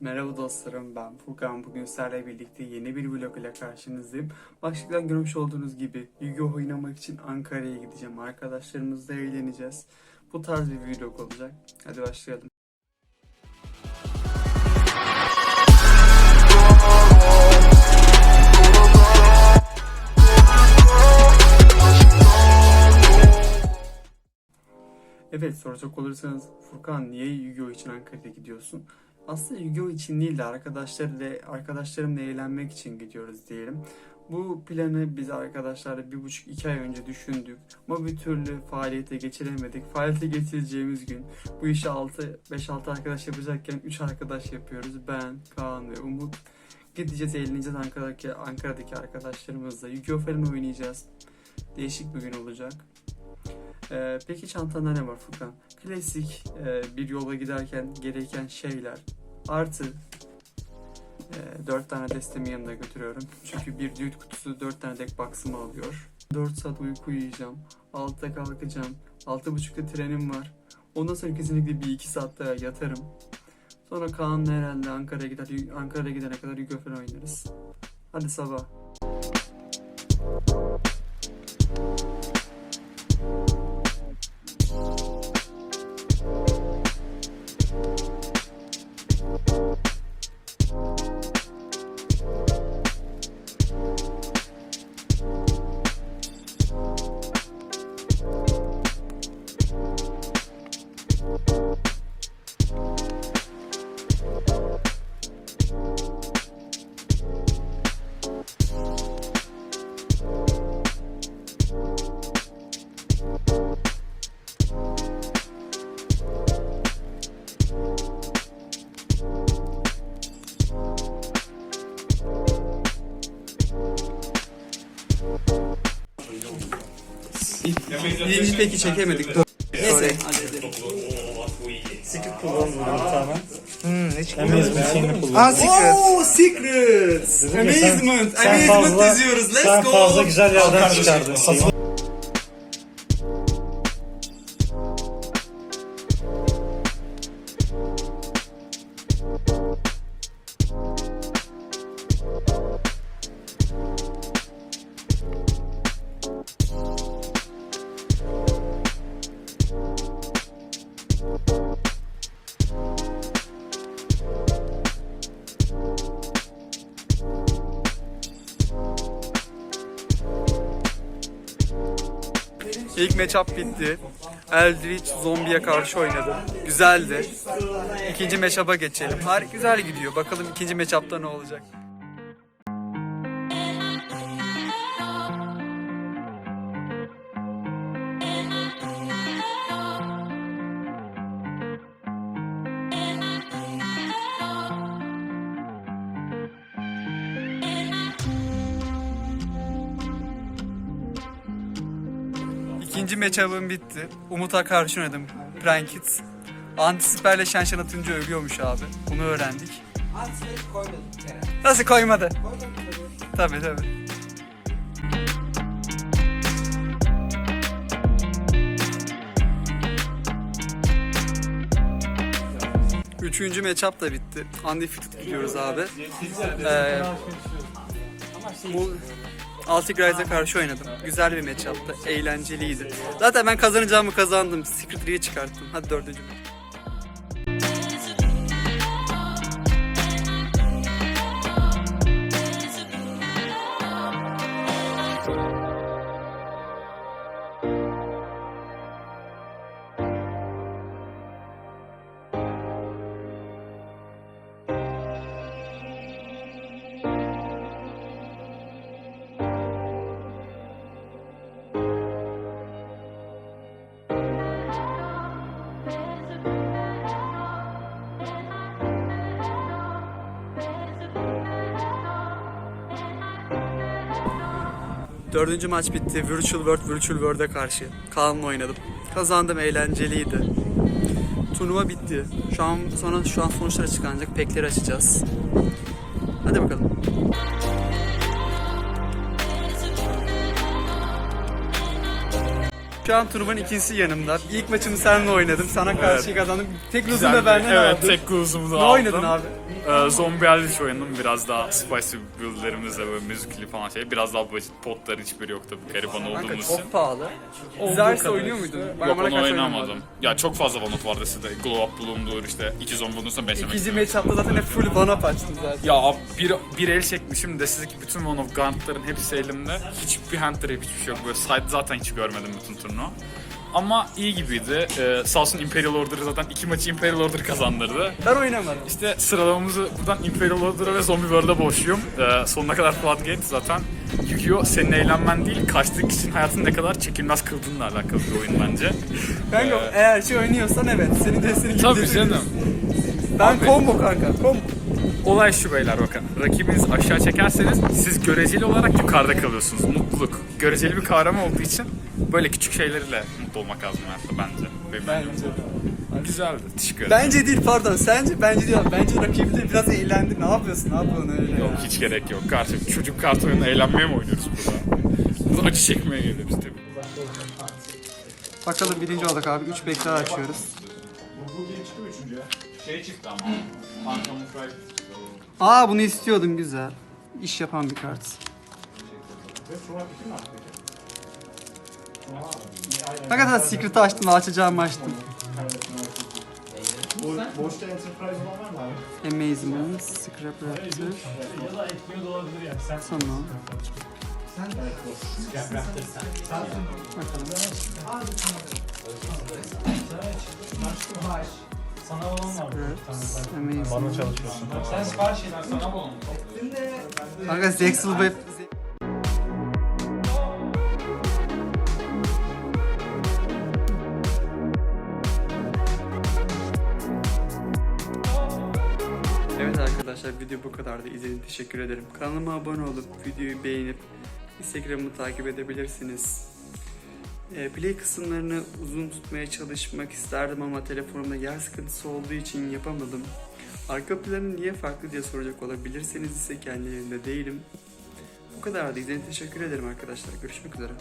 Merhaba dostlarım ben Furkan. Bugün sizlerle birlikte yeni bir vlog ile karşınızdayım. Başlıktan görmüş olduğunuz gibi Yu-Gi-Oh oynamak için Ankara'ya gideceğim. Arkadaşlarımızla eğleneceğiz. Bu tarz bir vlog olacak. Hadi başlayalım. Evet soracak olursanız Furkan niye Yu-Gi-Oh için Ankara'ya gidiyorsun? Aslında Yu-Gi-Oh için değil de arkadaşlarla, arkadaşlarımla eğlenmek için gidiyoruz diyelim. Bu planı biz arkadaşlarla bir buçuk iki ay önce düşündük. Ama bir türlü faaliyete geçiremedik. Faaliyete geçireceğimiz gün bu işi 6, 5-6 arkadaş yapacakken 3 arkadaş yapıyoruz. Ben, Kaan ve Umut. Gideceğiz, eğleneceğiz Ankara'daki, Ankara'daki arkadaşlarımızla. Yu-Gi-Oh falan oynayacağız. Değişik bir gün olacak. Ee, peki çantanda ne var Furkan? Klasik e, bir yola giderken gereken şeyler. Artı e, 4 tane destemi yanında götürüyorum. Çünkü bir düğüt kutusu 4 tane deck box'ımı alıyor. 4 saat uyku uyuyacağım. 6'da kalkacağım. 6.30'da trenim var. Ondan sonra kesinlikle bir 2 saat daha yatarım. Sonra Kaan'la herhalde Ankara'ya gider. Ankara'ya gidene kadar Yu-Gi-Oh falan oynarız. Hadi sabah. İyi peki çekemedik. Dur. Neyse. Secret kullandım bir tane. Hmm, hiç Amazement şeyini kullandım. Aa secret. Oh ya sen- Amazement. sen Amazement yazıyoruz. Let's Sen go. fazla güzel yerden çıkardın. İlk matchup bitti. Eldritch zombiye karşı oynadı. Güzeldi. İkinci matchup'a geçelim. Har güzel gidiyor. Bakalım ikinci matchup'ta ne olacak. İkinci matchup'ım bitti. Umut'a karşı oynadım. Prankit. Antisiperle şanşan atınca ölüyormuş abi. Bunu öğrendik. Nasıl koymadı? Tabii tabii. Üçüncü matchup da bitti. Undefeated gidiyoruz abi. Ee, bu Altigrize'e karşı oynadım. Güzel bir matchup'tı. Eğlenceliydi. Zaten ben kazanacağımı kazandım. Secret R'yi çıkarttım. Hadi dördüncü match. Dördüncü maç bitti. Virtual World, Virtual World'e karşı. Kaan'la oynadım. Kazandım, eğlenceliydi. Turnuva bitti. Şu an sonra şu an sonuçlar açıklanacak. Pekleri açacağız. Hadi bakalım. Şu an turnuvanın ikincisi yanımda. İlk maçımı seninle oynadım. Sana karşı kazandım. Tek Güzel da benden Evet, aldın. tek kuzumu da Ne aldım. oynadın abi? Ee, Zombie Elvish oynadım. Biraz daha spicy build'lerimizle böyle müzikli falan şey. Biraz daha basit. Potların hiçbiri yok tabii gariban Kanka olduğumuz için. çok pahalı. Olduğu Zers kadar oynuyor muydun? Yok bana onu oynamadım. Ya çok fazla one-up vardı sitede. Glow Up Bloom'dur işte. iki zombi bulunursa beşlemek İkinci istedim. matchup'ta zaten hep full one-up açtım zaten. Ya bir, bir el çekmişim de sizdeki bütün one-of gauntların hepsi elimde. Hiçbir hand trap hiçbir şey yok. Böyle side zaten hiç görmedim bütün turnuva. Ama iyi gibiydi. Ee, sağ olsun Imperial Order'ı zaten iki maçı Imperial Order kazandırdı. Ben oynamadım. İşte sıralamamızı buradan Imperial Order'a ve Zombie World'a borçluyum. Ee, sonuna kadar Floodgate zaten Yu-Gi-Oh! senin eğlenmen değil, kaçtığı kişinin hayatını ne kadar çekilmez kıldığınla alakalı bir oyun bence. Kanka Ee, eğer şey oynuyorsan evet. Senin de gibi Tabii canım. Ben Abi- combo kanka. Combo. Olay şu beyler bakın. Rakibinizi aşağı çekerseniz siz göreceli olarak yukarıda kalıyorsunuz. Mutluluk. Göreceli bir kavram olduğu için böyle küçük şeylerle mutlu olmak lazım hayatta bence. Benim Bence. Güzeldi. Teşekkür ederim. Bence değil pardon. Sence bence değil. Bence rakibiyle biraz eğlendi. Ne yapıyorsun? Ne yapıyorsun öyle? Yok ya? hiç gerek yok. Karşı çocuk kart oyunu eğlenmeye mi oynuyoruz burada? Burada acı çekmeye geliyoruz tabii. Bakalım birinci olduk abi. 3 bekler açıyoruz. Şey çıktı ama. Ankamuflaj Aa bunu istiyordum güzel. İş yapan bir kart. Ne kadar secret'ı açtım, açacağımı açtım. Boşta Enterprise olan var mı abi? Amazement, Scrap Raptor. Ya da etmiyor da olabilir yani. Sen Tamam. sana olan var. Amazement. Bana çalışıyorsun. Sen sipariş eder sana bu Kanka Zexel Web... arkadaşlar video bu kadardı. İzlediğiniz için teşekkür ederim. Kanalıma abone olup videoyu beğenip Instagram'ı takip edebilirsiniz. E, play kısımlarını uzun tutmaya çalışmak isterdim ama telefonumda yer sıkıntısı olduğu için yapamadım. Arka planı niye farklı diye soracak olabilirseniz ise kendi değilim. Bu kadardı. İzlediğiniz için teşekkür ederim arkadaşlar. Görüşmek üzere.